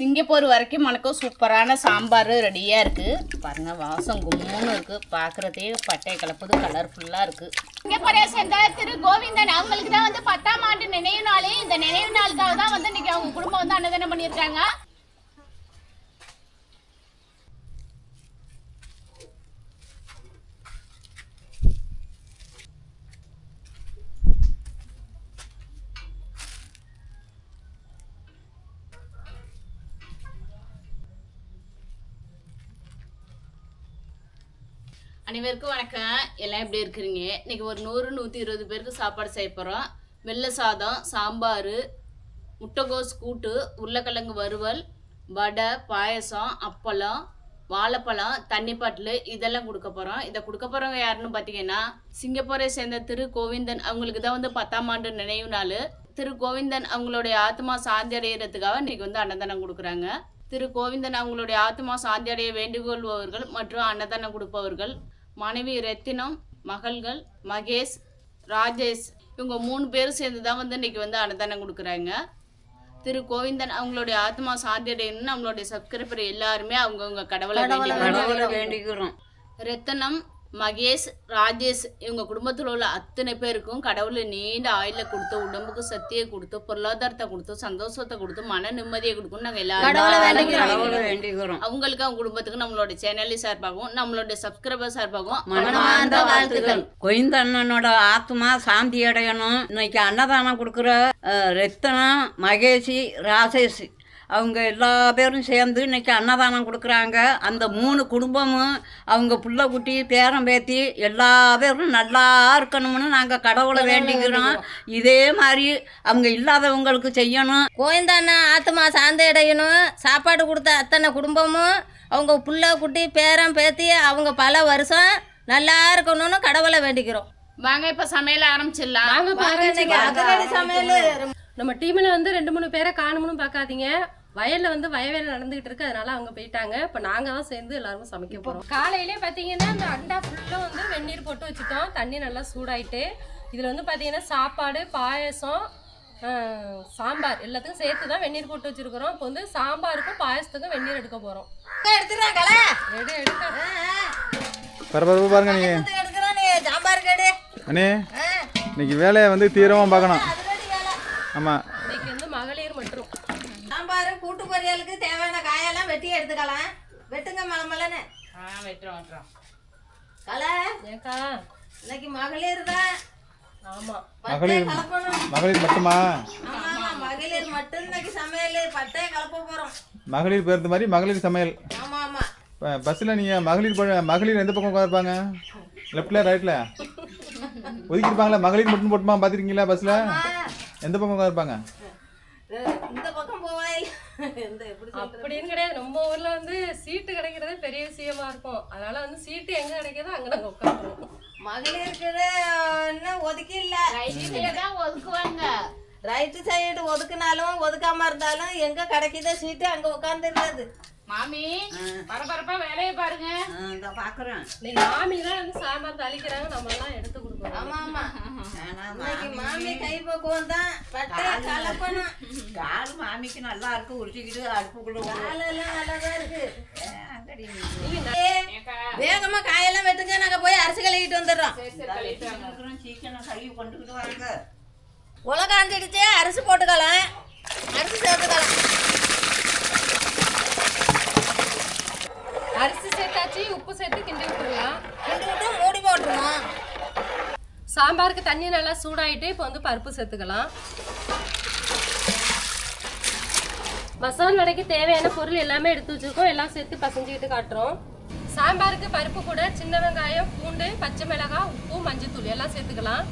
Singapore வரைக்கும் மணக்கும் சூப்பரான சாம்பார் ரெடியாக இருக்குது பாருங்க வாசம் கும்முன்னு இருக்குது பார்க்குறதே பட்டை கலப்புது கலர்ஃபுல்லாக இருக்குது சிங்கப்பூரை சேர்ந்த திரு கோவிந்தன் அவங்களுக்கு தான் வந்து பத்தாம் ஆண்டு நினைவு நாளே. இந்த நினைவு நாளுக்காக தான் வந்து இன்றைக்கி அவங்க குடும்பம் வந்து அன்னதானம் பண்ணியிருக்காங்க. அனைவருக்கும் வணக்கம். எல்லாம் எப்படி இருக்கிறீங்க? இன்னைக்கு ஒரு நூறு நூற்றி இருபது பேருக்கு சாப்பாடு செய்ய போகிறோம் வெள்ளை சாதம் சாம்பார் முட்டைகோஸ் கூட்டு உருளைக்கிழங்கு வறுவல் வடை பாயசம் அப்பளம் வாழைப்பழம் தண்ணி பாட்டில் இதெல்லாம் கொடுக்க போகிறோம் இதை கொடுக்க போகிறவங்க யாருன்னு பார்த்தீங்கன்னா சிங்கப்பூரை சேர்ந்த திரு கோவிந்தன் அவங்களுக்கு தான் வந்து பத்தாம் ஆண்டு நினைவு நாள். திரு கோவிந்தன் அவங்களுடைய ஆத்மா சாந்தி அடைகிறதுக்காக இன்றைக்கி வந்து அன்னதானம் கொடுக்குறாங்க. திரு கோவிந்தன் அவங்களுடைய ஆத்மா சாந்தி அடைய வேண்டுகொள்பவர்கள் மற்றும் அன்னதானம் கொடுப்பவர்கள். மனைவி ரத்தினம் மகள்கள் மகேஷ் ராஜேஷ் இவங்க மூணு பேரும் சேர்ந்து தான் வந்து இன்னைக்கு வந்து அன்னதானம் கொடுக்குறாங்க திரு கோவிந்தன் அவங்களுடைய ஆத்மா சாந்தி அடையணும்னு நம்மளுடைய சப்ஸ்கிரைபர் எல்லாருமே அவங்கவுங்க. கடவுளை வேண்டிக்கிறோம் ரத்தனம் மகேஷ் ராஜேஷ் இவங்க குடும்பத்தில் உள்ள அத்தனை பேருக்கும் கடவுளை நீண்ட ஆயுள கொடுத்து உடம்புக்கு சக்தியை கொடுத்து பொருளாதாரத்தை கொடுத்து சந்தோஷத்தை கொடுத்து மன நிம்மதியை கொடுக்கும் நாங்கள் எல்லாரும் கடவுளை வேண்டிக்கிறோம். அவங்களுக்கு அவங்க குடும்பத்துக்கு நம்மளோட சேனலி சார்பாகவும் நம்மளோட சப்ஸ்கிரைபர் சார்பாகவும் வாழ்த்துக்கள். கொய்ந்த அண்ணனோட ஆத்மா சாந்தி அடையணும். இன்னைக்கு அன்னதானம் கொடுக்குற ரத்தனம் மகேஷி ராசேஷ் அவங்க எல்லா பேரும் சேர்ந்து இன்னைக்கு அன்னதானம் கொடுக்குறாங்க. அந்த மூணு குடும்பமும் அவங்க புள்ள குட்டி பேரன் பேத்தி எல்லா பேரும் நல்லா இருக்கணும்னு நாங்கள் கடவுளை வேண்டிக்கிறோம். இதே மாதிரி அவங்க இல்லாதவங்களுக்கு செய்யணும். கோயந்தாண்ணா ஆத்மா சாந்தி அடையணும். சாப்பாடு கொடுத்த அத்தனை குடும்பமும் அவங்க புள்ள குட்டி பேரன் பேத்தி அவங்க பல வருஷம் நல்லா இருக்கணும்னு கடவுளை வேண்டிக்கிறோம். வாங்க இப்ப சமையல் ஆரம்பிச்சிடலாம். நம்ம டீமில் வந்து ரெண்டு மூணு பேரை காணும்னு பார்க்காதீங்க. வயல்ல வந்து வயவேலை நடந்துகிட்டு இருக்கு அதனால அவங்க போயிட்டாங்க. இப்போ நாங்க தான் சேர்ந்து எல்லாரும் சமைக்க போறோம். காலையிலே பார்த்தீங்கன்னா இந்த அண்டா ஃபுல்லாக வந்து வெந்நீர் போட்டு வச்சுட்டோம். தண்ணி நல்லா சூடாயிட்டு. இதில் வந்து பார்த்தீங்கன்னா சாப்பாடு பாயசம் சாம்பார் எல்லாத்துக்கும் சேர்த்து தான் வெந்நீர் போட்டு வச்சிருக்கிறோம். இப்போ வந்து சாம்பாருக்கும் பாயசத்துக்கும் வெந்நீர் எடுக்க போறோம். எடுத்துறாங்களே எடு எடுக்க. பரபரப்பு பாருங்க நீ சாம்பார் கேடு அண்ணே இன்னைக்கு வேலையை வந்து தீவிரமாக பார்க்கணும். ஆமாம் இன்னைக்கு வந்து மகளிர் மற்றும் சாம்பார் கூட்டு பொரியலுக்கு தேவையான காயெல்லாம் வெட்டி எடுத்துக்கலாம். வெட்டுங்க மலை மலைன்னு. வெட்டுறோம் வெட்டுறோம். கலை. ஏக்கா. இன்னைக்கு மகளிர் தான். ஆமா. மகளிர் மட்டுமா? மகளிர் மட்டும் இன்னைக்கு சமையல். பட்டையை கலப்ப போறோம். மகளிர் பேருந்து மாதிரி மகளிர் சமையல். ஆமா ஆமா இப்போ பஸ்ஸில் நீங்கள் மகளிர் மகளிர் எந்த பக்கம் உட்காருப்பாங்க லெஃப்டில் ரைட்டில் ஒதுக்கிருப்பாங்களா? மகளிர் மட்டும் போட்டுமா பார்த்துருக்கீங்களா பஸ்ஸில்? எந்த பக்கம் உட்காருப்பாங்க இந்த பக்கம் போவாய் இந்த எப்படி சொல்றது? அப்படின்னு கிடையாது. நம்ம ஊர்ல வந்து சீட்டு கிடைக்கிறதே பெரிய விஷயமா இருக்கும். அதனால வந்து சீட்டு எங்க கிடைக்குதோ அங்க நாங்க உட்காந்துருவோம். மகளிருக்கு இன்னும் ஒதுக்கி இல்ல. ஒதுக்குவாங்க. ரைட்டு சைடு ஒதுக்குனாலும் ஒதுக்காம இருந்தாலும் எங்க கிடைக்குதோ சீட்டு அங்க உட்காந்துருந்தது மாமி பரபரப்பா வேலையை பாருங்க. இந்த பார்க்குறேன் இன்னைக்கு மாமி தான் வந்து சாம்பார் தாளிக்கிறாங்க நம்ம எல்லாம் எடுத்து கொடுக்கணும். ஆமா ஆமா. இன்னைக்கு மாமி கை பக்குவம் தான். பட்டையை கலப்பணும். கால் மாமிக்கு நல்லா இருக்கு உரிச்சிக்கிட்டு அடுப்புக்குள்ள காலெல்லாம் நல்லாதான் இருக்கு. வேகமா காயெல்லாம் வெட்டுங்க நாங்க போய் அரிசி கழுவிட்டு வந்துடுறோம். சீக்கிரம் கழுவி கொண்டுக்கிட்டு வாங்க. உலகாந்துடுச்சு அரிசி போட்டுக்கலாம். அரிசி சேர்த்துக்கலாம். அரிசி சேர்த்தாச்சு உப்பு சேர்த்து கிண்டி விட்டுருலாம் கிண்டி விட்டு மூடி போட்டுருவோம் சாம்பாருக்கு தண்ணி நல்லா சூடாயிட்டு இப்போ வந்து பருப்பு சேர்த்துக்கலாம். மசாலா வடைக்கு தேவையான பொருள் எல்லாமே எடுத்து வச்சிருக்கோம். எல்லாம் சேர்த்து பசஞ்சுக்கிட்டு காட்டுறோம். சாம்பாருக்கு பருப்பு கூட சின்ன வெங்காயம் பூண்டு பச்சை மிளகாய் உப்பு மஞ்சத்தூள் எல்லாம் சேர்த்துக்கலாம்.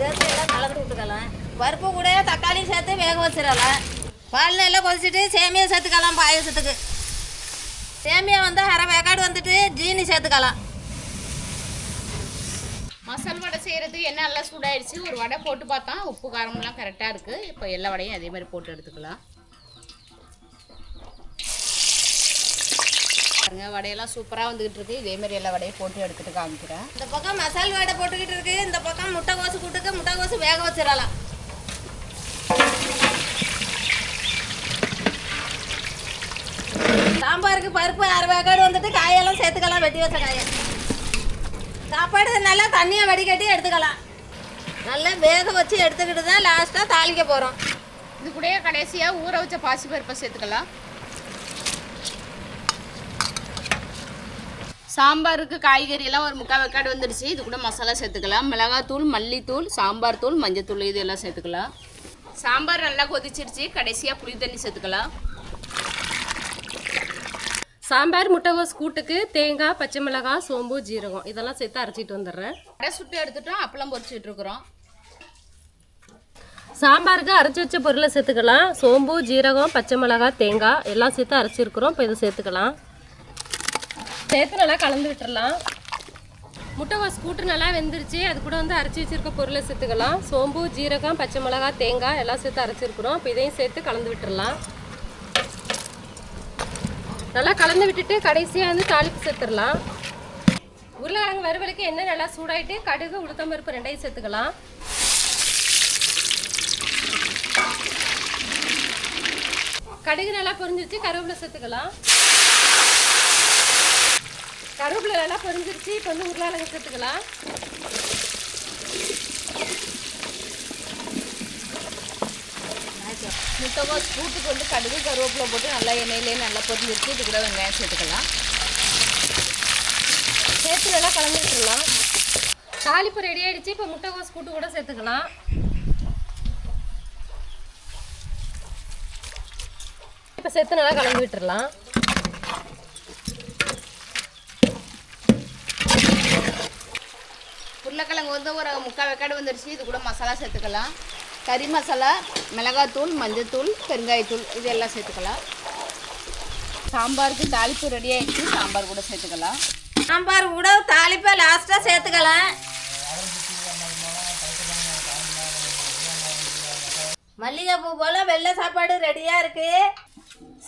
சேர்த்து எல்லாம் கலந்து விட்டுக்கலாம். பருப்பு கூட தக்காளி சேர்த்து வேக வச்சிடலாம் பால் நல்லா கொதிச்சுட்டு சேமியா சேர்த்துக்கலாம் பாயசத்துக்கு. சேமியா வந்து அரை வேக்காடு வந்துட்டு ஜீனி சேர்த்துக்கலாம். மசால் வடை செய்யறதுக்கு என்ன நல்லா சூடாயிடுச்சு. ஒரு வடை போட்டு பார்த்தா உப்பு காரம்லாம் கரெக்டாக இருக்கு. இப்போ எல்லா வடையும் அதே மாதிரி போட்டு எடுத்துக்கலாம். பாருங்க வடையெல்லாம் சூப்பராக வந்துகிட்டு இருக்கு. இதே மாதிரி எல்லா வடையும் போட்டு எடுத்துட்டு காமிக்கிறேன். இந்த பக்கம் மசால் வடை போட்டுக்கிட்டு இருக்கு. இந்த பக்கம் முட்டைக்கோசு கூட்டுக்கு முட்டைக்கோசு வேக வச்சிடலாம். சாம்பாருக்கு பருப்பு அரை வேக்காடு வந்துட்டு காயெல்லாம் சேர்த்துக்கலாம் வெட்டி வச்ச காயை. சாப்பாடு நல்லா தண்ணியை வடிகட்டி எடுத்துக்கலாம். நல்லா வேக வச்சு எடுத்துக்கிட்டு தான் லாஸ்ட்டாக தாளிக்க போகிறோம் இது கூடயே கடைசியாக ஊற வச்ச பாசிப்பருப்பை சேர்த்துக்கலாம். சாம்பாருக்கு காய்கறியெல்லாம் ஒரு முக்கால் வெக்காடு வந்துடுச்சு. இது கூட மசாலா சேர்த்துக்கலாம். மிளகாத்தூள் மல்லித்தூள் சாம்பார் தூள் மஞ்சத்தூள் இது எல்லாம் சேர்த்துக்கலாம். சாம்பார் நல்லா கொதிச்சிருச்சு. கடைசியாக புளி தண்ணி சேர்த்துக்கலாம். சாம்பார் முட்டைகோஸ் கூட்டுக்கு தேங்காய் பச்சை மிளகாய் சோம்பு ஜீரகம். இதெல்லாம் சேர்த்து அரைச்சிட்டு வந்துடுறேன். கடை சுட்டு எடுத்துட்டோம் அப்பளம் பொரிச்சிட்டு இருக்கிறோம் சாம்பாருக்கு அரைச்சி வச்ச பொருளை சேர்த்துக்கலாம். சோம்பு ஜீரகம் பச்சை மிளகாய் தேங்காய் எல்லாம் சேர்த்து அரைச்சிருக்கிறோம். இப்போ இதை சேர்த்துக்கலாம். சேர்த்து நல்லா கலந்து விட்டுறலாம். முட்டைகோஸ் கூட்டு நல்லா வெந்துருச்சு. அது கூட வந்து அரைச்சி வச்சிருக்க பொருளை சேர்த்துக்கலாம். சோம்பு ஜீரகம் பச்சை மிளகாய் தேங்காய் எல்லாம் சேர்த்து அரைச்சிருக்கிறோம். இப்போ இதையும் சேர்த்து கலந்து விட்டுறலாம். நல்லா கலந்து விட்டுட்டு கடைசியாக வந்து தாளிப்பு சேர்த்துடலாம். உருளைக்கிழங்கு வறுவலுக்கு எண்ணெய் நல்லா சூடாயிட்டு கடுகு உளுத்தம் பருப்பு ரெண்டையும் சேர்த்துக்கலாம். கடுகு நல்லா பொரிஞ்சிருச்சு கருவேப்பிலை சேர்த்துக்கலாம். கருவேப்பிலை நல்லா பொரிஞ்சிருச்சு இப்போ வந்து உருளைக்கிழங்கு சேர்த்துக்கலாம். முட்டைகோஸ் கூட்டுக்கு வந்து கடுகு கருவேப்பிலை போட்டு நல்லா எண்ணெயிலே நல்லா பொரிஞ்சிருச்சு இதுக்கு கூட வெங்காயம் சேர்த்துக்கலாம். சேர்த்து நல்லா கலந்து விட்டுடலாம் தாலிப்பு ரெடி ஆகிடுச்சு இப்போ முட்டைகோஸ் கூட்டு கூட சேர்த்துக்கலாம். இப்போ சேர்த்து நல்லா கலந்து விட்டுடலாம் உருளைக்கிழங்கு வந்து ஒரு முக்கால் வெக்காடு வந்துடுச்சு இது கூட மசாலா சேர்த்துக்கலாம். கறி மசாலா மிளகாத்தூள் மஞ்சத்தூள் பெருங்காயத்தூள் இது எல்லாம் சேர்த்துக்கலாம். சாம்பாருக்கு தாளிப்பு ரெடி ஆயிடுச்சு. சாம்பார் கூட சேர்த்துக்கலாம். சாம்பார் கூட தாளிப்பை லாஸ்ட்டாக சேர்த்துக்கலாம். மல்லிகைப்பூ போல் வெள்ளை சாப்பாடு ரெடியாக இருக்குது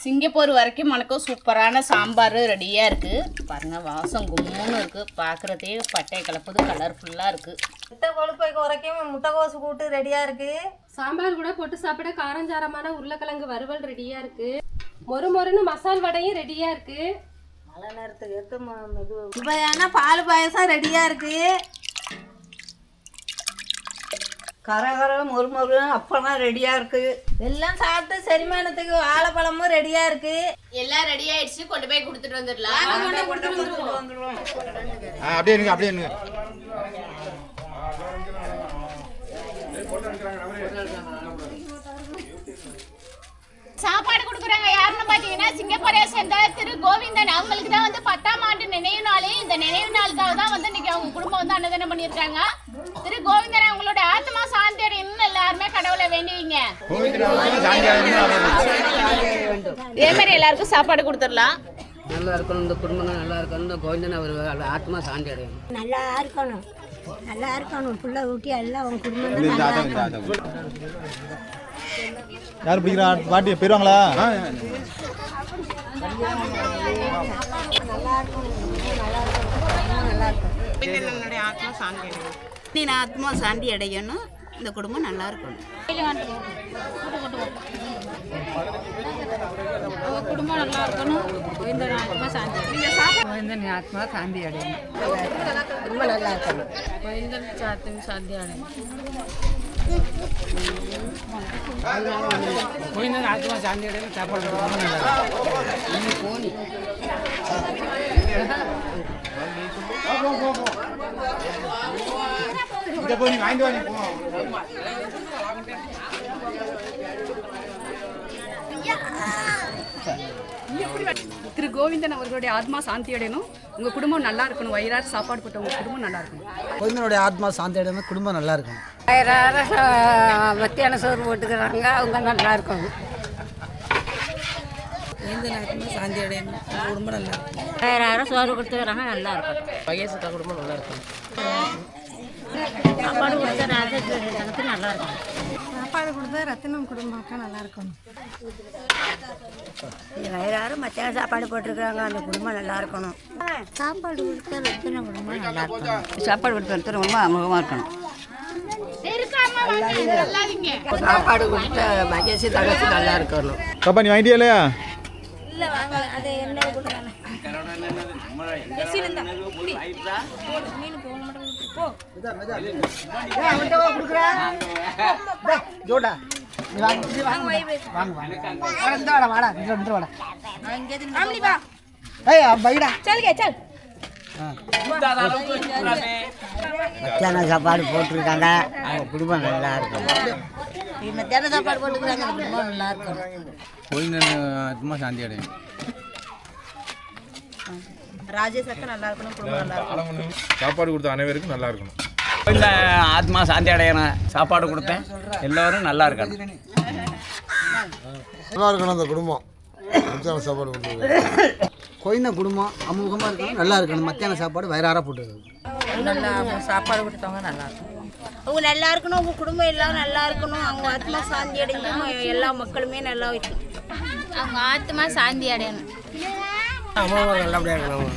சிங்கப்பூர் வரைக்கும் மணக்கும் சூப்பரான சாம்பார் ரெடியாக இருக்குது பாருங்கள் வாசம் கும்முன்னு இருக்குது பார்க்குறதே பட்டை கலப்புது கலர்ஃபுல்லாக இருக்குது முட்டை கொழுப்பை குறைக்கும் முட்டைக்கோசு கூட்டு ரெடியாக இருக்குது சாம்பார் கூட போட்டு சாப்பிட காரஞ்சாரமான உருளைக்கிழங்கு வறுவல் ரெடியாக இருக்கு. மொறு மொறுன்னு மசால் வடையும் ரெடியாக இருக்கு. மழை நேரத்துக்கு இப்போ ஏன்னா பால் பாயசம் ரெடியாக இருக்குது கரகர மொறுமொறு அப்பெல்லாம் ரெடியாக இருக்குது எல்லாம் சாப்பிட்டு செரிமானத்துக்கு வாழைப்பழமும் ரெடியாக இருக்குது எல்லாம் ரெடி ஆயிடுச்சு கொண்டு போய் கொடுத்துட்டு வந்துடலாம். அப்படியே இருங்க அப்படியே இருங்க. சாப்பாடு கொடுக்குறாங்க. யாருன்னு பார்த்தீங்கன்னா சிங்கப்பூரை சேர்ந்த திரு கோவிந்தன். அவங்களுக்கு தான் வந்து பத்தாம் ஆண்டு நினைவு நாள். இந்த நினைவு நாளுக்காக தான் வந்து இன்னைக்கு அவங்க குடும்பம் வந்து அன்னதானம் பண்ணியிருக்காங்க. திரு கோவிந்தன் அவங்களோட ஆத்மா சாந்தி அடையணும்னு எல்லாருமே கடவுளை வேண்டுவீங்க இதே மாதிரி எல்லாருக்கும் சாப்பாடு கொடுத்துடலாம். நல்லா இருக்கணும். இந்த குடும்பங்கள் நல்லா இருக்கணும். இந்த கோவிந்தன் அவர் ஆத்மா சாந்தி அடையணும். நல்லா இருக்கணும். நல்லா இருக்கணும் புள்ள ஊட்டி எல்லாம் உன் குடும்பம் இந்த ஆட்டம். யார் பிடிக்கிறா? பாட்டி போயிடுவாங்களா நீ ஆத்மா சாந்தி அடையணும். இந்த குடும்பம் நல்லா இருக்கணும். குடும்பம் நல்லா இருக்கணும். இந்த ஆத்மா சாந்தி கோவிந்தன் ஆத்மா சாந்தி அடையணும் கோவிந்தன் ஆத்மா சாந்தி அடையணும் சாப்பாடு இங்கே போய் நீ வாங்கிட்டு வா நீ போ. திரு கோவிந்தன் அவர்களுடைய ஆத்மா சாந்தி அடையணும். உங்க குடும்பம் நல்லா இருக்கணும். வயிறார சாப்பாடு போட்ட உங்க குடும்பம் நல்லா இருக்கணும். கோவிந்தனுடைய ஆத்மா சாந்தி அடையணும் குடும்பம் நல்லா இருக்கும் மத்தியான சோறு போட்டுக்கிறாங்க. அவங்க நல்லா இருக்கும் கோவிந்தன் ஆத்மா சாந்தி அடையணும். குடும்பம் நல்லா இருக்கும் யாரும் சோறு கொடுத்துக்கிறாங்க நல்லா இருக்கும் வயசுக்கா குடும்பம் நல்லா இருக்கும் சாப்பாடு கொடுத்து நல்லா இருக்கும் சாப்பாடு கொடுத்தா ரத்தினம் குடும்பம் நல்லா இருக்கணும் வயிறாரும் மத்தியான சாப்பாடு போட்டிருக்கிறாங்க. அந்த குடும்பம் நல்லா இருக்கணும் சாப்பாடு கொடுத்தா ரத்தினம் குடும்பம் நல்லா இருக்கணும். சாப்பாடு கொடுத்து ரொம்ப அமுகமாக இருக்கணும் சாப்பாடு கொடுத்த மகேஷ் தகச்சு நல்லா இருக்கணும் பாப்பா நீ வாங்கிட்டியா இல்லையா? இல்லை வாங்க அது என்ன ஜோடா நீ வாங்க நீ வாங்க வாங்க சாப்பாடு போட்டிருக்காங்க அவங்க குடும்பம் நல்லா இருக்கும் போட்டுக்கிறாங்க நல்லா இருக்கும் சாந்தி அடையும் ராஜேஷ் அக்கா நல்லா இருக்கணும் குடும்பம் நல்லா இருக்கணும். சாப்பாடு கொடுத்த அனைவருக்கும் நல்லா இருக்கணும். இந்த ஆத்மா சாந்தி அடையணும் சாப்பாடு கொடுத்தேன். எல்லோரும் நல்லா இருக்கணும். நல்லா இருக்கணும் அந்த குடும்பம். மத்தியான சாப்பாடு கொடுத்தது. கோயிந்த குடும்பம் அமோகமாக இருக்கணும் நல்லா இருக்கணும். மத்தியான சாப்பாடு வயிறார போட்டுருது நல்லா சாப்பாடு கொடுத்தவங்க நல்லா இருக்கும் அவங்க நல்லா இருக்கணும் அவங்க குடும்பம் எல்லாம் நல்லா இருக்கணும். அவங்க ஆத்மா சாந்தி அடையணும் எல்லா மக்களுமே நல்லா வைக்கணும் அவங்க ஆத்மா சாந்தி அடையணும். அமோகம் நல்லபடியாக இருக்கணும்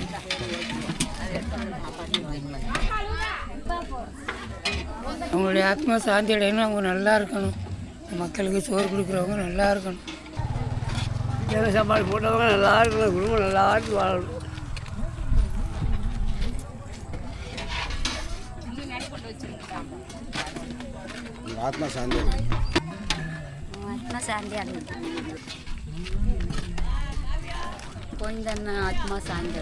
அவங்களுடைய ஆத்மா சாந்தி அடையணும் அவங்க நல்லா இருக்கணும். மக்களுக்கு சோறு கொடுக்குறவங்க நல்லா இருக்கணும். மத்தியான சாப்பாடு போட்டவங்க நல்லா இருக்கணும் குடும்பம் நல்லா இருக்கு வாழணும். ஆத்மா சாந்தி ஆத்மா சாந்தி அடையும். கோவிந்தன் ஆத்மா சாந்தி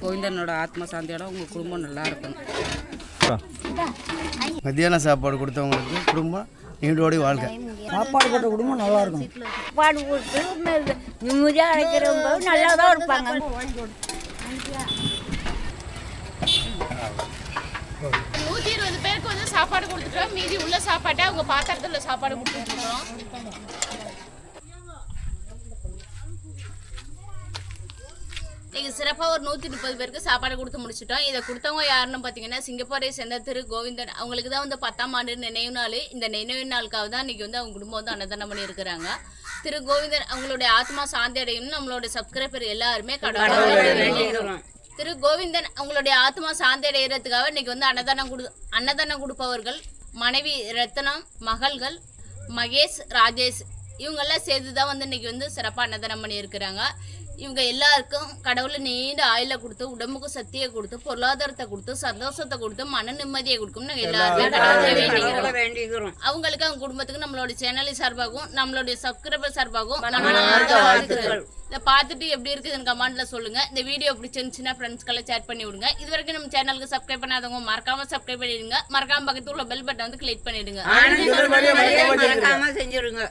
கோவிந்தனோட ஆத்மா சாந்தியோட உங்கள் குடும்பம் நல்லா இருக்கணும் மத்தியான சாப்பாடு கொடுத்தவங்களுக்கு குடும்பம் நீண்டோடி வாழ்க்கை சாப்பாடு போட்ட குடும்பம் நல்லா இருக்கும் சாப்பாடு கொடுத்து நிம்மதியாக அழைக்கிறவங்க நல்லா தான் இருப்பாங்க நூற்றி இருபது பேருக்கு வந்து சாப்பாடு கொடுத்துட்டோம் மீதி உள்ள சாப்பாட்டை அவங்க பாத்திரத்தில் சாப்பாடு கொடுத்துட்ருக்கோம் நீங்கள் சிறப்பாக ஒரு நூற்றி முப்பது பேருக்கு சாப்பாடு கொடுத்து முடிச்சிட்டோம். இதை கொடுத்தவங்க யாருன்னு பார்த்தீங்கன்னா சிங்கப்பூரை சேர்ந்த திரு கோவிந்தன். அவங்களுக்கு தான் வந்து பத்தாம் ஆண்டு நினைவு நாள். இந்த நினைவு நாளுக்காக தான் இன்றைக்கி வந்து அவங்க குடும்பம் வந்து அன்னதானம் பண்ணியிருக்கிறாங்க. திரு கோவிந்தன் அவங்களுடைய ஆத்மா சாந்தி அடையும் நம்மளோட சப்ஸ்கிரைபர் எல்லாருமே கடவுள் திரு கோவிந்தன் அவங்களுடைய ஆத்மா சாந்தி அடைகிறதுக்காக இன்னைக்கு வந்து அன்னதானம் கொடு அன்னதானம் கொடுப்பவர்கள் மனைவி ரத்னம் மகள்கள் மகேஷ் ராஜேஷ் இவங்கெல்லாம் சேர்த்து தான் வந்து இன்னைக்கு வந்து சிறப்பாக அன்னதானம் பண்ணியிருக்கிறாங்க. இவங்க எல்லாருக்கும் கடவுளை நீண்ட ஆயில கொடுத்து உடம்புக்கு சக்தியை கொடுத்து பொருளாதாரத்தை கொடுத்து சந்தோஷத்தை கொடுத்து மன நிம்மதியை கொடுக்கும் நாங்கள் எல்லாருமே வேண்டிக்கிறோம். அவங்களுக்கு அவங்க குடும்பத்துக்கு நம்மளோட சேனல் சார்பாகவும் நம்மளுடைய சப்ஸ்கிரைபர் சார்பாகவும் மனமார்ந்த வாழ்த்துக்கள். இதை பார்த்துட்டு எப்படி இருக்குதுன்னு கமெண்ட்ல சொல்லுங்க. இந்த வீடியோ பிடிச்சிருந்துச்சுன்னா ஃப்ரெண்ட்ஸ்க்கெல்லாம் ஷேர் பண்ணி விடுங்க. இது வரைக்கும் நம்ம சேனலுக்கு சப்ஸ்கிரைப் பண்ணாதவங்க மறக்காம சப்ஸ்கிரைப் பண்ணிடுங்க. மறக்காம பக்கத்துல உள்ள பெல் பட்டன் வந்து கிளிக் பண்ணிடுங்க. மறக்காம செஞ்சிருங்க.